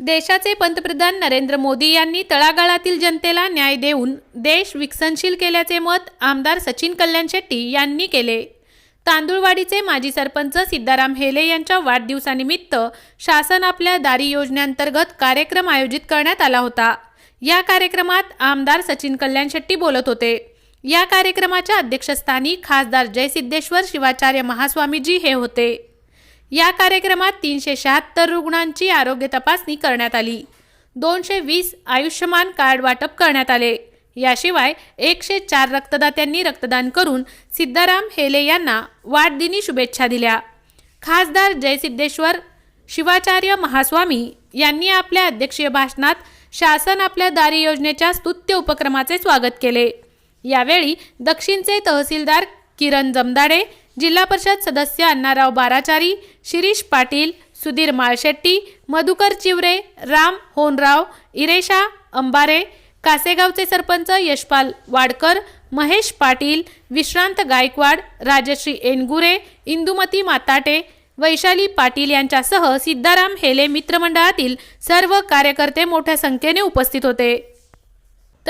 देशाचे पंतप्रधान नरेंद्र मोदी यांनी तळागाळातील जनतेला न्याय देऊन देश विकसनशील केल्याचे मत आमदार सचिन कल्याण शेट्टी यांनी केले. तांदुळवाडीचे माजी सरपंच सिद्धाराम हेले यांच्या वाढदिवसानिमित्त शासन आपल्या दारी योजनेअंतर्गत कार्यक्रम आयोजित करण्यात आला होता. या कार्यक्रमात आमदार सचिन कल्याण शेट्टी बोलत होते. या कार्यक्रमाच्या अध्यक्षस्थानी खासदार जयसिद्धेश्वर शिवाचार्य महास्वामीजी हे होते. या कार्यक्रमात तीनशे शहात्तर रुग्णांची आरोग्य तपासणी करण्यात आली. दोनशे वीस आयुष्यमान कार्ड वाटप करण्यात आले. याशिवाय एकशे चार रक्तदात्यांनी रक्तदान करून सिद्धाराम हेले यांना वाढदिनी शुभेच्छा दिल्या. खासदार जयसिद्धेश्वर शिवाचार्य महास्वामी यांनी आपल्या अध्यक्षीय भाषणात शासन आपल्या दारी योजनेच्या स्तुत्य उपक्रमाचे स्वागत केले. यावेळी दक्षिणचे तहसीलदार किरण जमदाडे जिल्हा परिषद सदस्य अण्णाराव बाराचारी शिरीष पाटील सुधीर माळशेट्टी मधुकर चिवरे राम होनराव इरेशा अंबारे कासेगावचे सरपंच यशपाल वाडकर महेश पाटील विश्रांत गायकवाड राजश्री एनगुरे इंदुमती माताटे वैशाली पाटील यांच्यासह सिद्धाराम हेले मित्रमंडळातील सर्व कार्यकर्ते मोठ्या संख्येने उपस्थित होते.